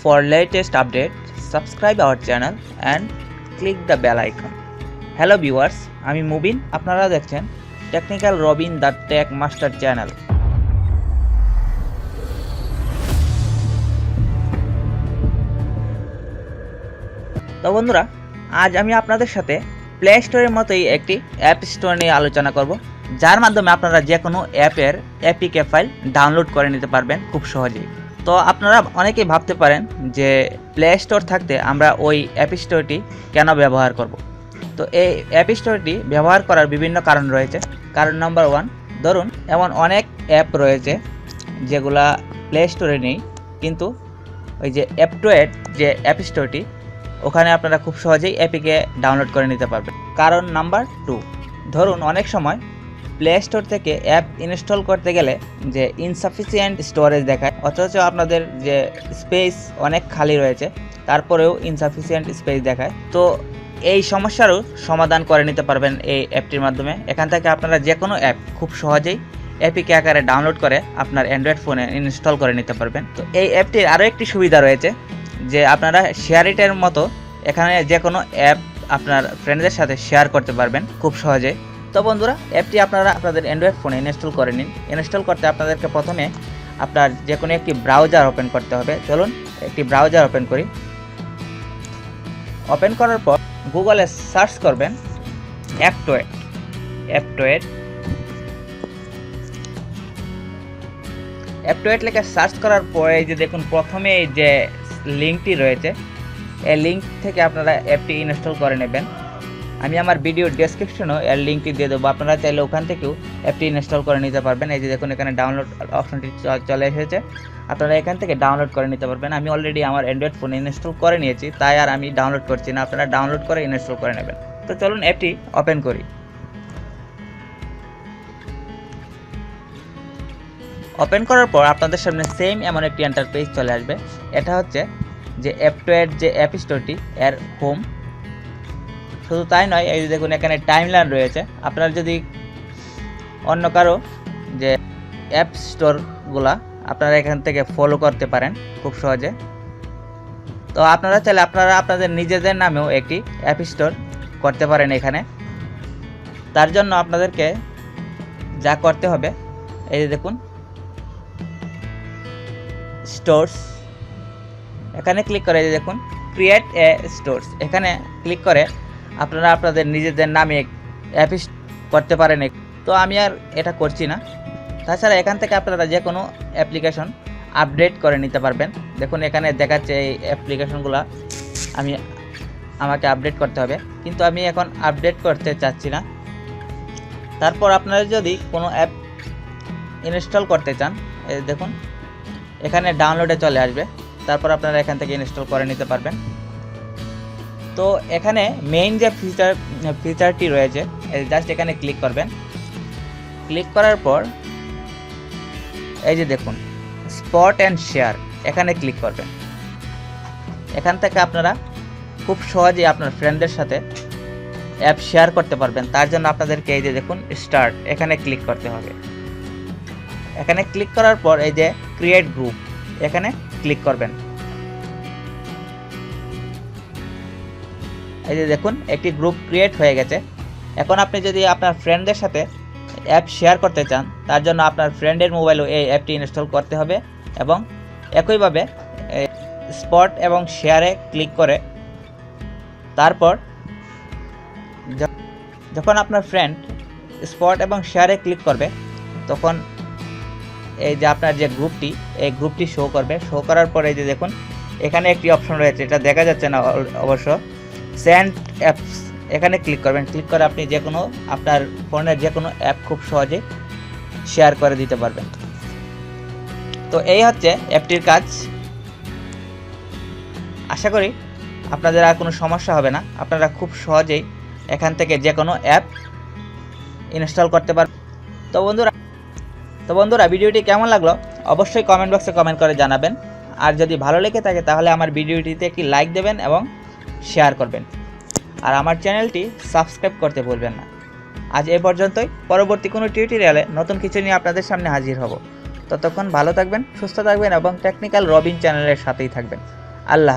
For latest update, subscribe our channel and click the bell icon. Hello viewers আমি মুবিন। আপনারা দেখছেন technical Robin the tech master channel তো বন্ধুরা আজ আমি আপনাদের সাথে প্লে স্টোরের মতোই একটি অ্যাপ স্টোর নিয়ে আলোচনা করব যার মাধ্যমে আপনারা যে কোনো অ্যাপের এপিকে ফাইল ডাউনলোড করে নিতে পারবেন খুব সহজেই। তো আপনারা অনেকেই ভাবতে পারেন যে প্লে স্টোর থাকতে আমরা ওই অ্যাপ স্টোরটি কেন ব্যবহার করব। তো এই অ্যাপ স্টোরটি ব্যবহার করার বিভিন্ন কারণ রয়েছে। কারণ নাম্বার ওয়ান ধরুন এমন অনেক অ্যাপ রয়েছে যেগুলা প্লে স্টোরে নেই, কিন্তু ওই যে অ্যাপ টু অ্যাড যে অ্যাপ স্টোরটি ওখানে আপনারা খুব সহজেই অ্যাপিকে ডাউনলোড করে নিতে পারবেন। কারণ নাম্বার টু ধরুন অনেক সময় প্লে স্টোর থেকে অ্যাপ ইনস্টল করতে গেলে যে ইনসাফিসিয়েন্ট স্টোরেজ দেখায়, অথচ আপনাদের যে স্পেস অনেক খালি রয়েছে, তারপরেও ইনসাফিসিয়েন্ট স্পেস দেখায়। তো এই সমস্যারও সমাধান করে নিতে পারবেন এই অ্যাপটির মাধ্যমে। এখান থেকে আপনারা যে কোনো অ্যাপ খুব সহজেই অ্যাপিকে আকারে ডাউনলোড করে আপনার অ্যান্ড্রয়েড ফোনে ইনস্টল করে নিতে পারবেন। তো এই অ্যাপটির আরও একটি সুবিধা রয়েছে, যে আপনারা শেয়ার ইটের মতো এখানে যে কোনো অ্যাপ আপনার ফ্রেন্ডদের সাথে শেয়ার করতে পারবেন খুব সহজে তো বন্ধুরা অ্যাপটি আপনারা আপনাদের অ্যান্ড্রয়েড ফোনে ইনস্টল করে নিন। ইনস্টল করতে আপনাদেরকে প্রথমে আপনার যে কোনো একটি ব্রাউজার ওপেন করতে হবে। চলুন, একটি ব্রাউজার ওপেন করি। ওপেন করার পর গুগলে সার্চ করবেন অ্যাপটোয়েট অ্যাপটোয়েট অ্যাপটোয়েট লেখা সার্চ করার পরে যে দেখুন, প্রথমে যে লিঙ্কটি রয়েছে, এই লিঙ্ক থেকে আপনারা অ্যাপটি ইনস্টল করে নেবেন। আমি আমার ভিডিও ডেসক্রিপশনেও এর লিঙ্কটি দিয়ে দেবো। আপনারা চাইলে ওখান থেকেও অ্যাপটি ইনস্টল করে নিতে পারবেন। এই যে দেখুন, এখানে ডাউনলোড অপশনটি চলে এসেছে। আপনারা এখান থেকে ডাউনলোড করে নিতে পারবেন। আমি অলরেডি আমার অ্যান্ড্রয়েড ফোনে ইনস্টল করে নিয়েছি, তাই আর আমি ডাউনলোড করছি না। আপনারা ডাউনলোড করে ইনস্টল করে নেবেন। তো চলুন অ্যাপটি ওপেন করি। ওপেন করার পর আপনাদের সামনে সেম এমন একটি ইন্টারপেজ চলে আসবে। এটা হচ্ছে যে অ্যাপটোয়ের যে অ্যাপ স্টোরটি এর হোম শুধু তাই নয়, এই যে দেখুন, এখানে টাইমলাইন রয়েছে। আপনারা যদি অন্য কারও যে অ্যাপ স্টোরগুলা আপনারা এখান থেকে ফলো করতে পারেন খুব সহজে। তো আপনারা চাইলে আপনারা আপনাদের নিজেদের নামেও একটি অ্যাপ স্টোর করতে পারেন এখানে। তার জন্য আপনাদেরকে যা করতে হবে, এই যে দেখুন স্টোরস এখানে ক্লিক করে যে দেখুন ক্রিয়েট এ স্টোরস এখানে ক্লিক করে আপনারা আপনাদের নিজেদের নামে অ্যাপ করতে পারেন তো আমি আর এটা করছি না। তাছাড়া এখান থেকে আপনারা যে কোনো অ্যাপ্লিকেশন আপডেট করে নিতে পারবেন। দেখুন, এখানে দেখাচ্ছে এই অ্যাপ্লিকেশনগুলো। আমি আমাকে আপডেট করতে হবে। কিন্তু আমি এখন আপডেট করতে চাচ্ছি না। তারপর আপনারা যদি কোনো অ্যাপ ইনস্টল করতে চান দেখুন, এখানে ডাউনলোডে চলে আসবে। তারপর আপনারা এখান থেকে ইনস্টল করে নিতে পারবেন। তো এখানে মেইন যে ফিচার ফিচারটি রয়েছে জাস্ট এখানে ক্লিক করবেন। ক্লিক করার পর, এই যে দেখুন স্পট অ্যান্ড শেয়ার এখানে ক্লিক করবেন। এখান থেকে আপনারা খুব সহজেই আপনার ফ্রেন্ডদের সাথে অ্যাপ শেয়ার করতে পারবেন। তার জন্য আপনাদেরকে এই যে দেখুন স্টার্ট এখানে ক্লিক করতে হবে। এখানে ক্লিক করার পর এই যে ক্রিয়েট গ্রুপ এখানে ক্লিক করবেন। এই যে দেখুন, একটি গ্রুপ ক্রিয়েট হয়ে গেছে। এখন আপনি যদি আপনার ফ্রেন্ডদের সাথে অ্যাপ শেয়ার করতে চান, তার জন্য আপনার ফ্রেন্ডের মোবাইলেও এই অ্যাপটি ইনস্টল করতে হবে এবং একইভাবে স্পট এবং শেয়ারে ক্লিক করে তারপর যখন আপনার ফ্রেন্ড স্পট এবং শেয়ারে ক্লিক করবে, তখন এই যে আপনার যে গ্রুপটি এই গ্রুপটি শো করবে। শো করার পরে যে দেখুন, এখানে একটি অপশন রয়েছে, এটা দেখা যাচ্ছে না অবশ্য। সেন্ড অ্যাপস এখানে ক্লিক করবেন। ক্লিক করে আপনি যে কোনো আপনার ফোনের যে কোনো অ্যাপ খুব সহজে শেয়ার করে দিতে পারবেন। তো এই হচ্ছে অ্যাপটির কাজ। আশা করি আপনাদের আর কোনো সমস্যা হবে না। আপনারা খুব সহজেই এখান থেকে যে কোনো অ্যাপ ইনস্টল করতে পারবেন। তো বন্ধুরা তো বন্ধুরা, ভিডিওটি কেমন লাগল? অবশ্যই কমেন্ট বক্সে কমেন্ট করে জানাবেন। আর যদি ভালো লেগে থাকে, তাহলে আমার ভিডিওটিতে একটি লাইক দেবেন এবং শেয়ার করবেন। আর আমার চ্যানেলটি সাবস্ক্রাইব করতে ভুলবেন না। আজ এ পর্যন্তই। পরবর্তী কোনো টিউটোরিয়ালে নতুন কিছু নিয়ে আপনাদের সামনে হাজির হব। ততক্ষণ ভালো থাকবেন, সুস্থ থাকবেন এবং টেকনিক্যাল রবিন চ্যানেলের সাথেই থাকবেন। আল্লাহ